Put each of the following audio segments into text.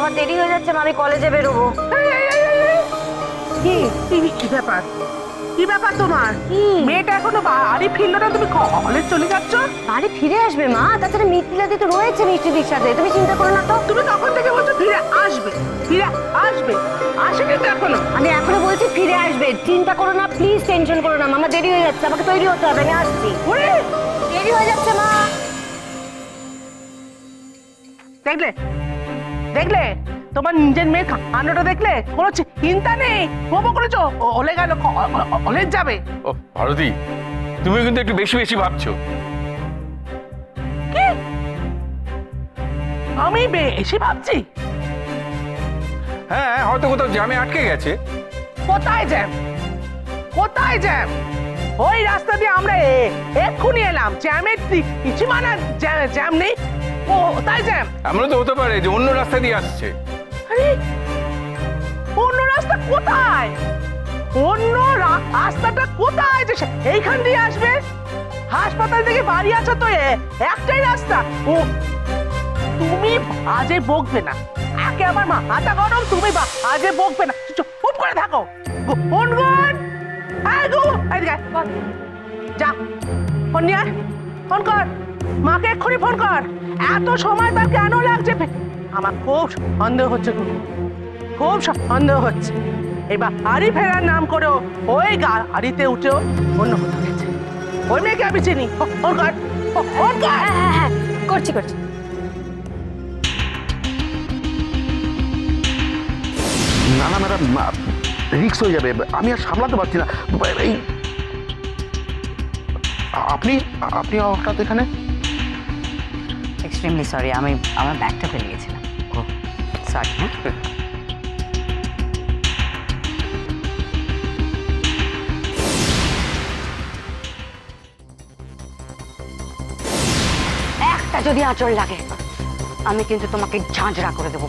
আমার দেরি হয়ে যাচ্ছে আমি কলেজে বেরোবো। কি ব্যাপার? কি ব্যাপার তোমার? মেয়েটা এখনও বাড়ি ফিরলো না তুমি কলেজ চলে যাচ্ছ? বাড়ি ফিরে আসবে মা? তাছাড়া মিথিলাদি তো রয়েছে মিষ্টিদির সাথে তুমি চিন্তা করো না তো। তুমি তখন থেকে বলছো ফিরে আসবে ফিরে আসবে আসে কিন্তু এখনও। আমি এখনও বলছি ফিরে আসবে চিন্তা করো না প্লিজ টেনশন করো না আমার দেরি হয়ে যাচ্ছে আমাকে তৈরি হতে হবে আমি আসছি। দেরি হয়ে যাচ্ছে মা। দেখলে? দেখলে? তোমার নিজের মেয়ে কাণ্ডটা দেখলে? কোনো চিন্তা নেই। মোমো করেছ? ওলে গেল কলেজ যাবে। ও ভারতী তুমি কিন্তু একটু বেশি বেশি ভাবছ। কি? আমি বেশি ভাবছি? হ্যাঁ হয়তো কোথাও জ্যামে আটকে গেছে। কোথায় জ্যাম? কোথায় জ্যাম? ওই রাস্তা দিয়ে আমরা এক্ষুনি এলাম। জ্যামের কিছু মানা জ্যাম নেই। ও কোথায় জ্যাম এমনও তো হতে পারে যে অন্য রাস্তা দিয়ে আসছে। আরে অন্য রাস্তা কোথায়? অন্য রাস্তাটা কোথায় যে এইখান দিয়ে আসবে? হাসপাতাল থেকে বাড়ি আসা তো এ- একটাই রাস্তা। ও তুমি আজে বকবে না। একে আমার মাথা গরম তুমি বা আজে বকবে না। চুপ করে থাকো। কর হ্যাঁ গো এদিকে আয়। যা ফোন নিয়ে ফোন কর। মাকে এক্ষুনি ফোন কর। এত সময় তার কেন লাগছে? আমার খুব সন্দেহ হচ্ছে গো। খুব সন্দেহ হচ্ছে। এবার হাড়ি ফেরার নাম করেও ওই গাড়িতে উঠেও অন্য কোথাও গেছে ওই মেয়েকে আমি চিনি। ফোন কর ফোন কর হ্যাঁ হ্যাঁ হ্যাঁ করছি করছি। না না ম্যাডাম রিক্স হয়ে যাবে। আমি আর সামলাতে পারছি না। এই আপনি আপনি হঠাৎ এখানে? এক্সট্রিমলি সরি আমি আমার ব্যাগটা ফেলে গেছিলাম। সরি হ্যাঁ? একটা যদি আঁচড় লাগে আমি কিন্তু তোমাকে ঝাঁঝরা করে দেবো।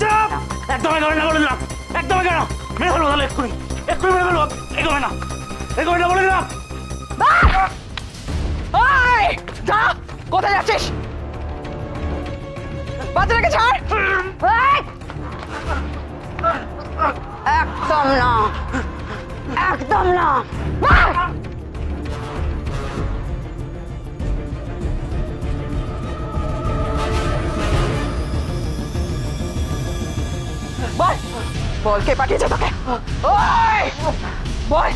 একদম এগোবে না বলে দিলাম। একদম এগোবে না। মেরে ফেলব তাহলে এক্ষুনি। এক্ষুনি মেরে ফেলব। এগোবে না। এগোবে না বলে দিলাম। কোথায় যাচ্ছিস? বাচ্চাটাকে ছাড়। এই! একদম না। একদম না। বল। বল কে পাঠিয়েছে তোকে? ওই! বল।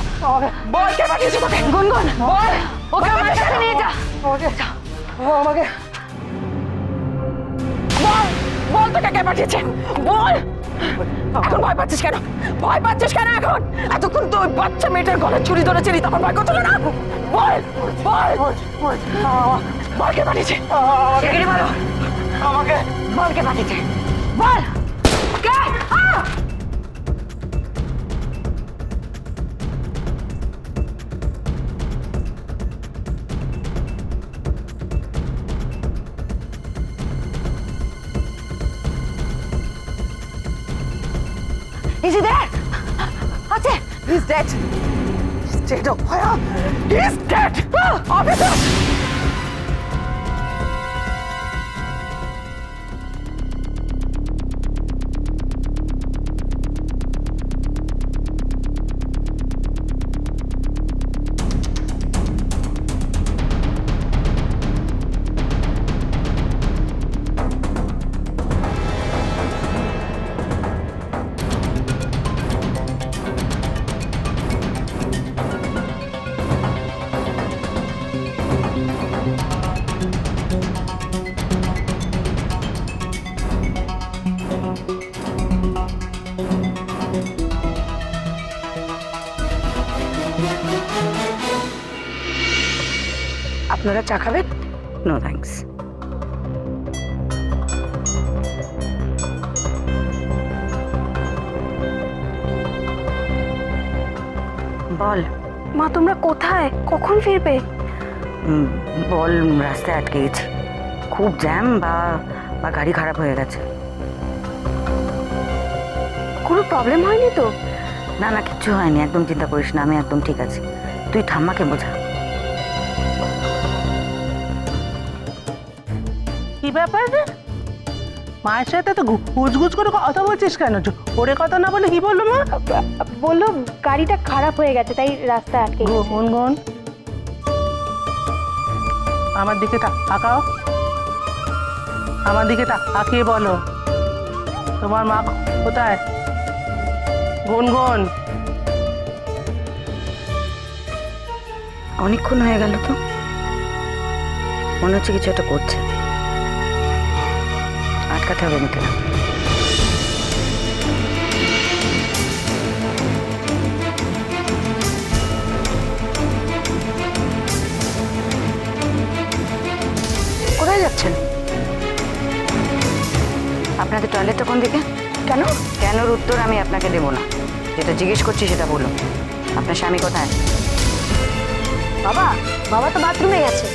বল কে পাঠিয়েছে তোকে? গুনগুন। বল। ওকে আমার সাথে নিয়ে যা। আমাকে আমাকে বল তোকে কে পাঠিয়েছে? বল! এখন ভয় পাচ্ছিস কেন? ভয় পাচ্ছিস কেন এখন? এতক্ষণ তো ওই বাচ্চা মেয়েটার গলা ছুরি ধরেছিলি তখন ভয় করছিল না? বল! বল! বল কে পাঠিয়েছে? আমাকে। বল কে পাঠিয়েছে? বল! কে? আহ! Is he there? আছে He's dead. He's dead. Oh, fire. He's dead. আপনারা চা খাবেন? নো থ্যাঙ্কস বল। মা তোমরা কোথায়? কখন ফিরবে? বল রাস্তায় আটকে গেছি। খুব জ্যাম বা বা গাড়ি খারাপ হয়ে গেছে। কোনো প্রবলেম হয়নি তো? না না কিচ্ছু হয়নি। একদম চিন্তা করিস না আমি একদম ঠিক আছি। তুই ঠাম্মাকে বোঝা কি ব্যাপার রে? মায়ের সাথে তো গুজগুজ করে কথা বলছিস কেন? ওরে কথা না বলে কি বলল মা? বলল গাড়িটা খারাপ হয়ে গেছে তাই রাস্তা আটকে গেছে। গুনগুন আমার দিকে তাকাও। আমার দিকে তা- তাকিয়ে বলো। তোমার মা কোথায়? গুনগুন। অনেকক্ষণ হয়ে গেল তো। মনে হচ্ছে কিছু একটা করছে। আটকাতে হবে মিথিলা কোথায় যাচ্ছেন? আপনাদের টয়লেটটা কোন দিকে? কেন? কেনর উত্তর আমি আপনাকে দেবো না। যেটা জিজ্ঞেস করছি সেটা বলুন। আপনার স্বামী কোথায়? বাবা বাবা তো বাথরুমে গেছে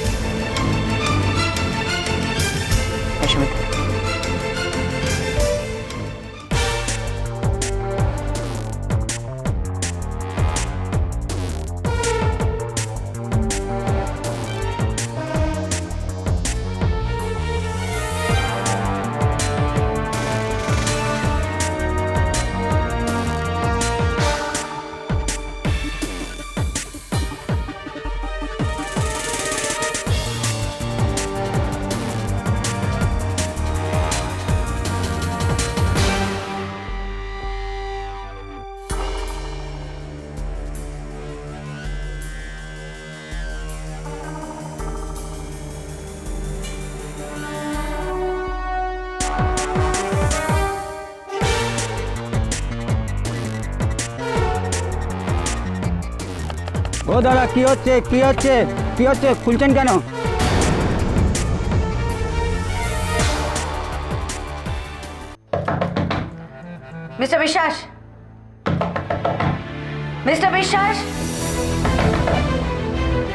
দাদা, কি হচ্ছে? কি হচ্ছে? কি হচ্ছে? খুলছেন কেন? মিস্টার বিশ্বাস? মিস্টার বিশ্বাস?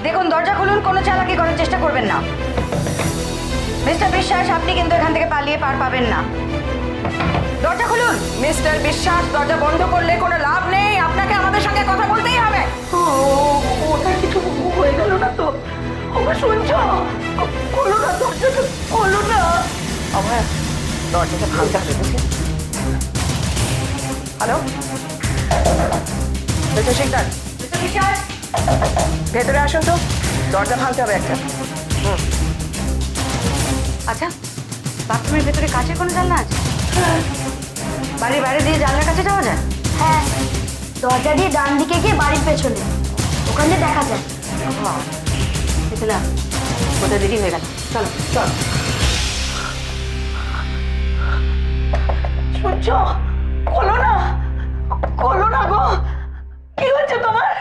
দেখুন, দরজা খুলুন, কোনো চালাকি করার চেষ্টা করবেন না। মিস্টার বিশ্বাস, আপনি কিন্তু এখান থেকে পালিয়ে পার পাবেন না। দরজা খুলুন। মিস্টার বিশ্বাস দরজা বন্ধ করলে কোনো লাভ নেই। আপনাকে আমাদের সঙ্গে কথা বলতেই হবে। ওটা কিছু হয়ে গেল না তো। ওকে শুনছো খোলো না দরজাটা খোলো না। আমার দরজাটা ভাঙতে হবে বুঝলি? Hello mister Sikdar? মিস্টার বিশ্বাস? ভেতরে আসুন তো। দরজা ভাঙতে হবে একটা। হুম। আচ্ছা বাথরুমের ভেতরে কাচের কোনো জানলা আছে? বাড়ির বাইরে দিয়ে জানলার কাছে যাওয়া যায়? হ্যাঁ দরজা দিয়ে ডান দিকে গিয়ে বাড়ির পেছনে। ওখানে দেখা যায়। মিথিলা কোথায় দেরি হয়ে গেল চলো চল। শুনছো খোলো না খোলো না গো। কি হচ্ছে তোমার?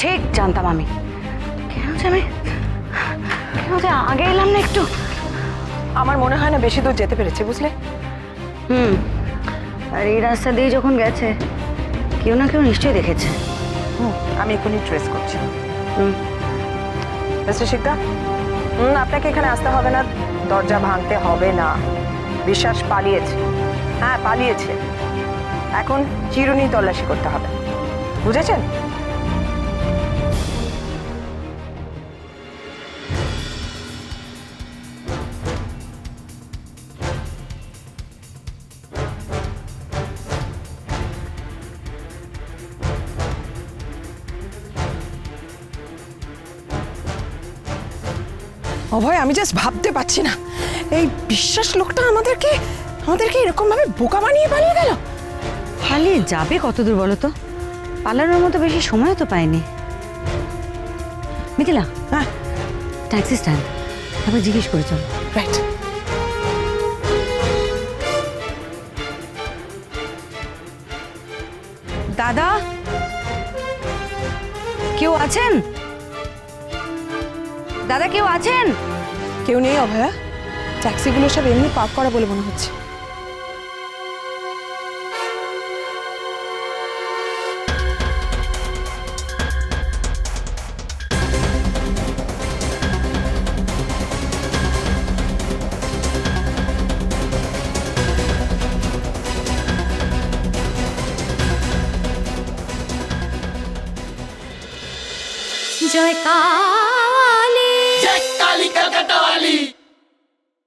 ঠিক জানতাম আমি। কেন যে আমি কেন যে আগে এলাম না একটু? আমার মনে হয় না বেশি দূর যেতে পেরেছে বুঝলে? হুম আর এই রাস্তা দিয়ে যখন গেছে কেউ না কেউ নিশ্চয়ই দেখেছে। হুম, আমি এখনই ট্রেস করছি। হুম। মিস্টার শিকদা হুম আপনাকে এখানে আসতে হবে না দরজা ভাঙতে হবে না। বিশ্বাস পালিয়েছে। হ্যাঁ পালিয়েছে। এখন চিরুনি তল্লাশি করতে হবে। বুঝেছেন? অভয় আমি জাস্ট ভাবতে পারছি না। এই বিশ্বাস লোকটা আমাদেরকে আমাদেরকে এরকম ভাবে বোকা বানিয়ে পালিয়ে গেল? পালিয়ে যাবে কত দূর বলো তো? পালানোর মতো বেশি সময় তো পাইনি। মিথিলা হ্যাঁ। ট্যাক্সি স্ট্যান্ড আবার জিজ্ঞেস করে চলো। রাইট দাদা? কেউ আছেন? দাদা কেউ আছেন? কেউ নেই অভয়া। ট্যাক্সিগুলো সব এমনি পার্ক করা বলে মনে হচ্ছে। জয় কালী